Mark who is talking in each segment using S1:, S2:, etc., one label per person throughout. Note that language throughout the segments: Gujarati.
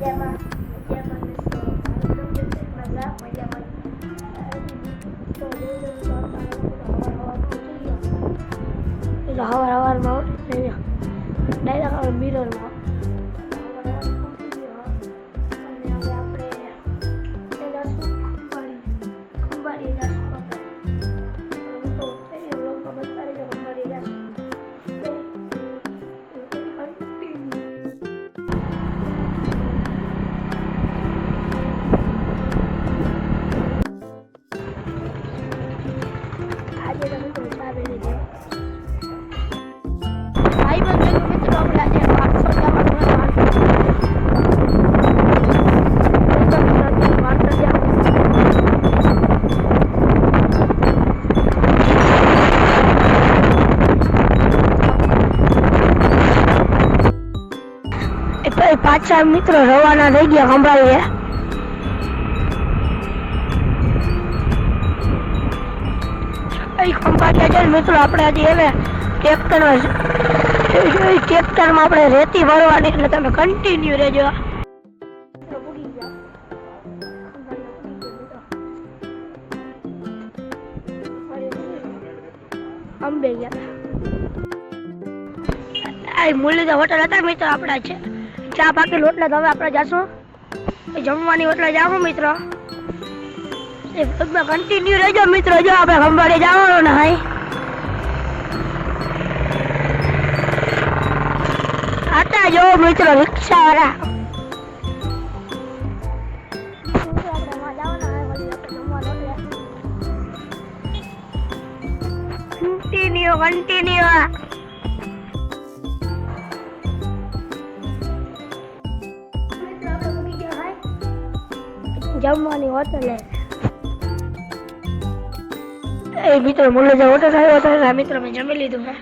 S1: 见吗？પછી પાછા મિત્રો રવાના થઈ ગયા સંભળાવીએ એ ખંભાળીએ મિત્રો, આપણે હજી હવે ટ્રેક્ટરમાં ટ્રેક્ટરમાં આપણે રેતી ભરવાની, એટલે તમે કન્ટિન્યુ રહેજો. અંબે ગયા. આ મુરલીધર હોટલ હતા મિત્રો આપણા છે. ચા પાકી હોટલ હવે આપણે જાશું. જમવાની હોટલ જાવ મિત્રો. એ કન્ટિન્યુ રહેજો મિત્રો, જો આપણે ખંભાળે જવાનું ને હાઈ આટા જો મિત્રો રિક્ષા વાળા કન્ટિન્યુ કન્ટિન્યુ જમવાની હોટલે. એ મિત્રો મુરલીધર હોટલ આવ્યો હતો એટલે મિત્રો મેં જમી લીધું હે.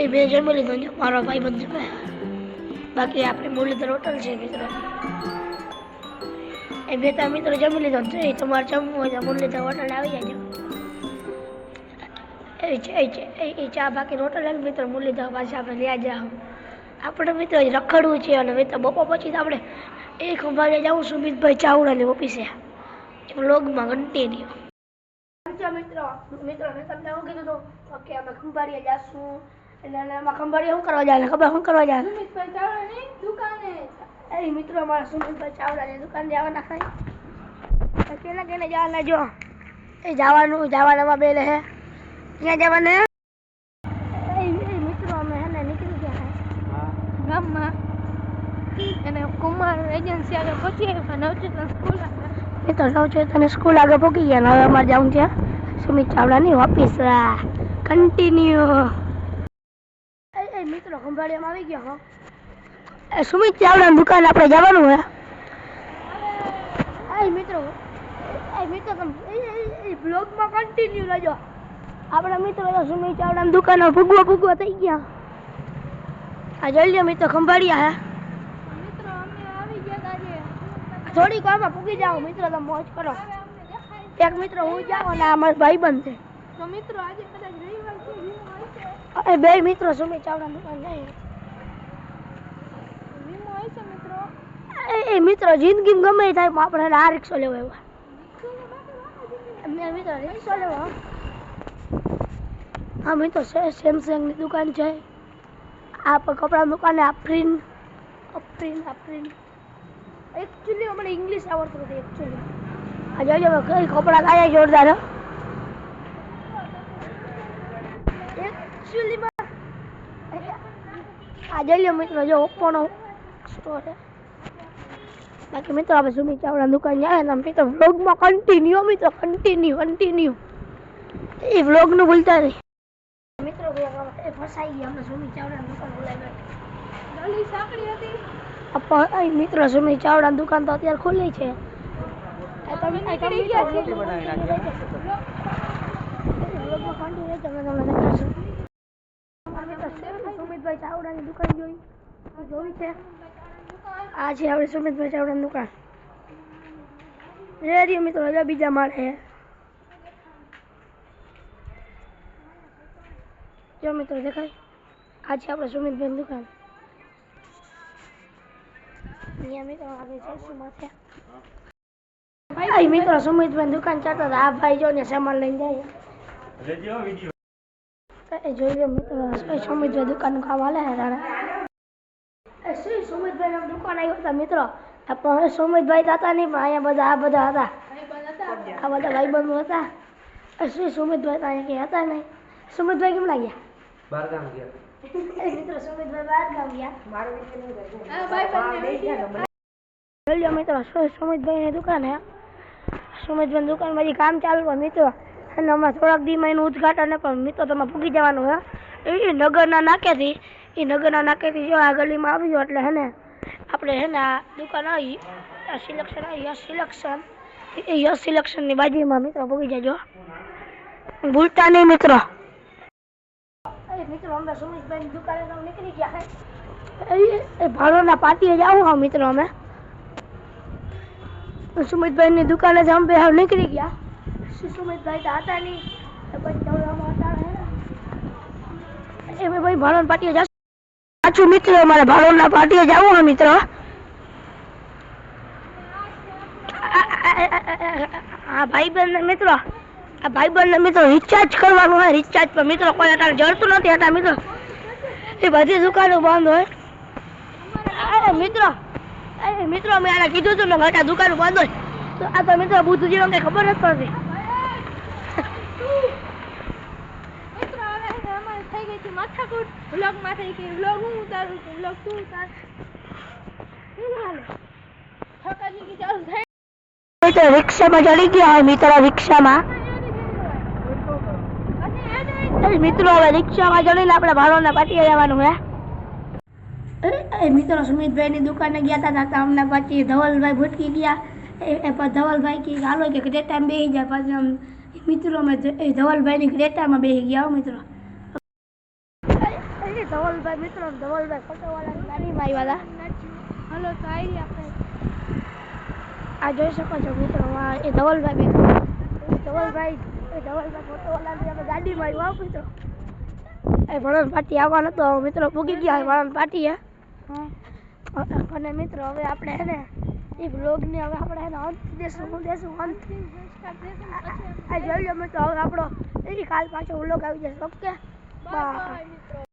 S1: એ બે જમી લીધું મારો ભાઈ બંધ જમે બાકી આપણે મુરલીધર હોટલ છે, મિત્રો. એ બે ત્રણ મિત્રો જમી લીધો એ તમારે જમવું હોય તો મુરલીધર હોટલ આવી જાય એ છે એ ચા બાકી હોટલ આવી મિત્રો, મુરલીધર પાસે આપણે લઈ જાવ આપણે મિત્રો રખડવું છે અને મિત્રો બપોર પછી આપણે એ વાગે જાઉં સુમિતભાઈ ચાવડાની ઓફિસે. વ્લોગમાં કન્ટિન્યુ મિત્રો મિત્રો મેં તમને એવું કીધું હતું કે અમે ખંભાળિયા જાશું. એટલે આમાં ખંભાળિયા શું કરવા જાય ખબર શું કરવા જાય
S2: સુમિતભાઈ ચાવડાની દુકાને.
S1: એ મિત્રો અમારા સુમિતભાઈ ચાવડાની દુકાન જવાના ખાઈ કેના કેને જવાના જો? એ જવાનું જવાનામાં બે રહે ક્યાં જવાના હે? એ એ મિત્રો અમે હે ને નીકળી ગયા હે
S2: ગામમાં અને કુમાર એજન્સી આગળ પહોંચી આવ્યા નવચેતન સ્કૂલ
S1: એ તો સૌ છે તને સ્કૂલ આગળ પહોંચી ગયા હવે અમારે જવું છે સુમિત ચાવડાની ઓફિસ કન્ટિન્યુ એ મિત્રો ખંભાળિયામાં આવી ગયો હો સુમિત ચાવડાની દુકાન આપણે જવાનું હે એ મિત્રો એ મિત્રો તમે એ બ્લોગમાં કન્ટિન્યુ રહેજો આપણા મિત્રો તો સુમિત ચાવડાની દુકાનમાં ભૂગવા ભૂગવા થઈ ગયા આ જોઈ લ્યો મિત્રો ખંભાળિયા હે
S2: મિત્રો અમે આવી ગયા આજે
S1: થોડીક વારમાં પૂગી જાઓ મિત્રો તમે મોજ કરો. એક મિત્ર હું જાઉં અને આ ભાઈ બંધ છે.
S2: તો મિત્રો આજે કદાચ રવિવાર છે વીમો હશે
S1: એ બે મિત્રો સુમિત ચાવડા દુકાન જાય
S2: વીમો મિત્રો?
S1: એ- મિત્રો જિંદગી ગમે એ થાય પણ આપણે આ રિક્ષો લેવો એવા. એમને મિત્રો રિક્ષો લેવો. હા મિત્રો સેમસંગની દુકાન છે. આ પણ કપડાની દુકાન આ પ્રિન્ટ પ્રિન્ટ અફરીન આફરીન એકચ્યુઅલી મને ઇંગ્લિશ આવડતું નથી એકચ્યુઅલી આ જોજો કઈ કપડાં કાયા જોરદાર, હો. આ જોઈ મિત્રો, જો ઓપ્પોનો સ્ટોર છે. બાકી મિત્રો, આપણે સુમિત ચાવડા દુકાન જાય ને, મિત્રો વ્લોગમાં કન્ટિન્યુ મિત્રો કન્ટિન્યુ કન્ટિન્યુ એ વ્લોગનું ભૂલતા નહીં. મિત્રો ફસાઈ ગયા, અમને સુમિત ચાવડા દુકાન બોલાવી
S2: સાંકડી હતી.
S1: મિત્રો સુમિત ચાવડા દુકાન તો અત્યારે ખુલ્લી છે. સુમિતભાઈ ચાવડાની દુકાન જોઈ જોવી છે. આ છે આપણે સુમિતભાઈ ચાવડાની દુકાન. રેડિયો મિત્રો હજા બીજા માળે જો મિત્રો દેખાય? આ છે આપણે સુમિતભાઈની દુકાન. અહીંયા મિત્રો આવે છે સુમાથે ભાઈ મિત્રો સુમિતભાઈ દુકાન ચાલતો હતા આ ભાઈ જો ને સામાન લઈને જાય જોઈ લો મિત્રો સુમિતભાઈ દુકાનનું કામ હાલે છે તારે એ સુમિતભાઈ દુકાન આવ્યો હતા મિત્રો પણ હવે સુમિતભાઈ હતા નહીં પણ અહીંયા બધા આ બધા હતા આ બધા ભાઈબંધો હતા શ્રી સુમિતભાઈ તો અહીંયા કંઈ હતા નહીં સુમિતભાઈ કેમ લાગ્યા
S3: ગયા
S1: મિત્રો સુમિતભાઈ બહાર ગામ ગયા.
S2: આ ભાઈ બંને
S1: મિત્રો સુમિતભાઈની દુકાન હે? સુમિતભાઈની દુકાનમાં હજી કામ ચાલુ હોય મિત્રો. અને હમણાં થોડાક દીમાં એનું ઉદઘાટન પણ મિત્રો તમે પૂગી જવાનું હે. એ નગરના નાકેથી એ નગરના નાકેથી જો આ ગલીમાં આવ્યો એટલે હે ને આપણે હે ને આ દુકાન આવી. આ સિલેક્શન આવી યશ સિલેક્શન એ યશ સિલેક્શનની બાજુમાં મિત્રો પૂગી જજો. ભૂલતા નહીં મિત્રો. મિત્રો અમે સુમિતભાઈની દુકાને તો નીકળી ગયા હે એ- એ ભાડોના પાટીએ જ આવું હા મિત્રો અમે સુમિતભાઈની દુકાને જ અમે હાવ નીકળી ગયા સુ- સુમિતભાઈ તો હતા નહીં તો પછી દોડવામાં હતા હે ને. એ ભાઈ ભાઈ ભાડોના પાટીએ જશું સાચું મિત્રો અમારે ભાડોના પાટીએ જવું હા મિત્રો આ ભાઈબંધ મિત્રો આ ભાઈબંધ મિત્રો રિચાર્જ કરવાનું હોય રિચાર્જ પર મિત્રો કોઈ અત્યારે જળતું નથી હતા મિત્રો. એ બધી દુકાનો બંધ હોય. અરે મિત્રો અરે મિત્રો મેં આને કીધું હતું ને ઘટા દુકાન બંધ હોય. તો આ તો મિત્રો બુદ્ધજીનો કઈ ખબર નથી પડતી.
S2: થઈ ગઈ માથાકૂટ. વ્લોગમાં થઈ ગઈ વ્લોગ હું ઉતારું છું વ્લોગ તું ઉતાર.
S1: રિક્ષામાં ચડી ગયા હોય મિત્રો રિક્ષામાં
S2: પછી
S1: મિત્રો હવે રિક્ષામાં ચડીને આપણે ભાડોના પાટીએ જવાનું હે. એ મિત્રો સુમિતભાઈની દુકાને ગયા હતા હતા અમને પછી ધવલભાઈ ભૂટકી ગયા. એ ધવલભાઈ કે હાલો કે ક્રેટામાં બેસી જાય પછી આમ મિત્રો અમે ધવલભાઈની ક્રેટામાં બેસી ગયા હો મિત્રો. ધવલભાઈ મિત્રો ધવલભાઈ ફોટોવાળાની ગાડીમાં આવ્યા હતા
S2: હલો તો આવી આપણે.
S1: આ જોઈ શકો છો મિત્રો એ ધવલભાઈ ધવલભાઈ ગાડીમાં આવ્યા મિત્રો એ ભણન પાર્ટી આવવાનો તો મિત્રો પૂગી ગયા ભણન પાટી હે? અને મિત્રો હવે આપણે હે ને એ બ્લોગને હવે આપણે હે ને અંત દેશું હું દેશું અંત. આ જોઈ લો મિત્રો હવે આપણો કાલ પાછો વ્લોગ આવી જશે ઓકે
S2: બાય